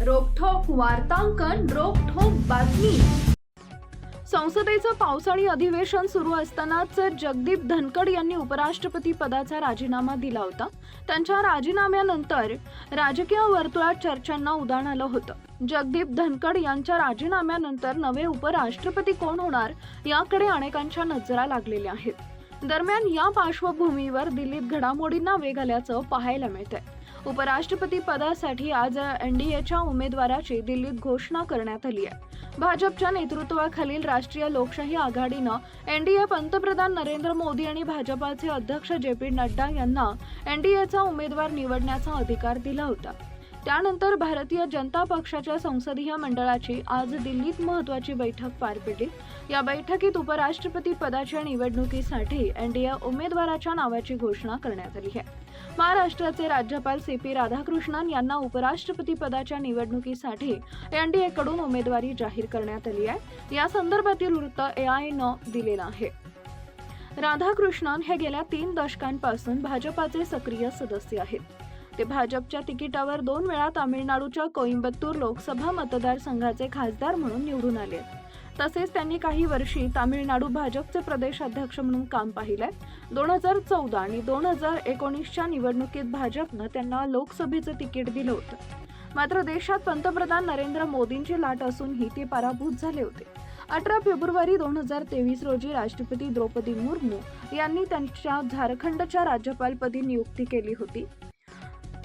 वार्तांकन रोखोक बातमी. संसदेचं पावसाळी अधिवेशन सुरू असतानाच जगदीप धनकड यांनी उपराष्ट्रपती पदाचा राजीनामा दिला होता. त्यांच्या राजीनाम्यानंतर राजकीय वर्तुळात चर्चांना उदाहरण आलं होतं. जगदीप धनकड यांच्या राजीनाम्यानंतर नवे उपराष्ट्रपती कोण होणार याकडे अनेकांच्या नजरा लागलेल्या आहेत. दरम्यान या पार्श्वभूमीवर दिल्लीत घडामोडींना वेग आल्याचं पाहायला मिळतंय. उपराष्ट्रपती पदासाठी आज एनडीएच्या उमेदवाराची दिल्लीत घोषणा करण्यात आली आहे. भाजपच्या नेतृत्वाखालील राष्ट्रीय लोकशाही आघाडीनं एनडीए पंतप्रधान नरेंद्र मोदी आणि भाजपाचे अध्यक्ष जे पी नड्डा यांना एनडीएचा उमेदवार निवडण्याचा अधिकार दिला होता. त्यानंतर भारतीय जनता पक्षाच्या संसदीय मंडळाची आज दिल्लीत महत्वाची बैठक पार पडली. या बैठकीत उपराष्ट्रपती पदाच्या निवडणुकीसाठी एनडीए उमेदवाराच्या नावाची घोषणा करण्यात आली आहे. महाराष्ट्राचे राज्यपाल सी पी राधाकृष्णन यांना उपराष्ट्रपती पदाच्या निवडणुकीसाठी एनडीए कडून उमेदवारी जाहीर करण्यात आली आहे. या संदर्भातील वृत्त एआयनं दिलेलं आहे. राधाकृष्णन हे गेल्या तीन दशकांपासून भाजपाचे सक्रिय सदस्य आहेत. ते भाजपच्या तिकिटावर दोन वेळा तामिळनाडूच्या कोइंबतूर लोकसभा मतदारसंघाचे खासदार म्हणून निवडून आले. आहेत. तसेच त्यांनी काही वर्षी तामिळनाडू भाजपचे प्रदेश अध्यक्ष म्हणून काम पाहिलंय. दोन हजार चौदा आणि दोन हजार एकोणीसच्या निवडणुकीत भाजपनं त्यांना लोकसभेचं तिकीट दिलं होतं. मात्र देशात पंतप्रधान नरेंद्र मोदींची लाट असूनही ते पराभूत झाले होते. अठरा फेब्रुवारी दोन हजार तेवीस रोजी राष्ट्रपती द्रौपदी मुर्मू यांनी त्यांच्या झारखंडच्या राज्यपालपदी नियुक्ती केली होती.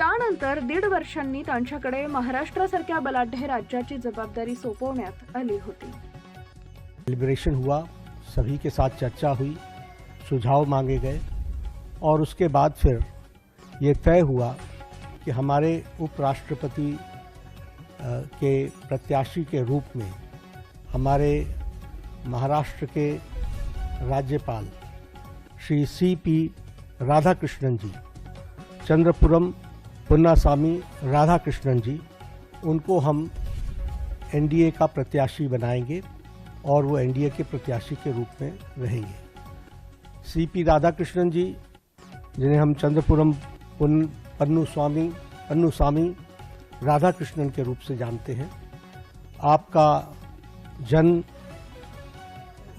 त्यानंतर दीड वर्षांनी त्यांच्याकडे महाराष्ट्रासारख्या बलाढ्य राज्याची जबाबदारी सोपवण्यात आली होती. डिलिब्रेशन हुआ सभी के साथ चर्चा हुई सुझाव मांगे गए और उसके बाद फिर ये तय हुआ कि हमारे उपराष्ट्रपति के प्रत्याशी के रूप में हमारे महाराष्ट्र के राज्यपाल श्री सी पी राधाकृष्णन जी चंद्रपुरम पुन्नास्वामी राधाकृष्णन जी, उनको हम एनडीए का प्रत्याशी बनाएँगे और वो एनडीए के प्रत्याशी के रूप में रहेंगे। सी पी राधाकृष्णन जी, जिन्हें हम चंद्रपुरम पुन, पन्नू स्वामी पन्नू स्वामी राधाकृष्णन के रूप से जानते हैं। आपका जन्म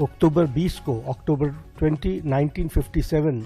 अक्टूबर 20 को, अक्टूबर 20 1957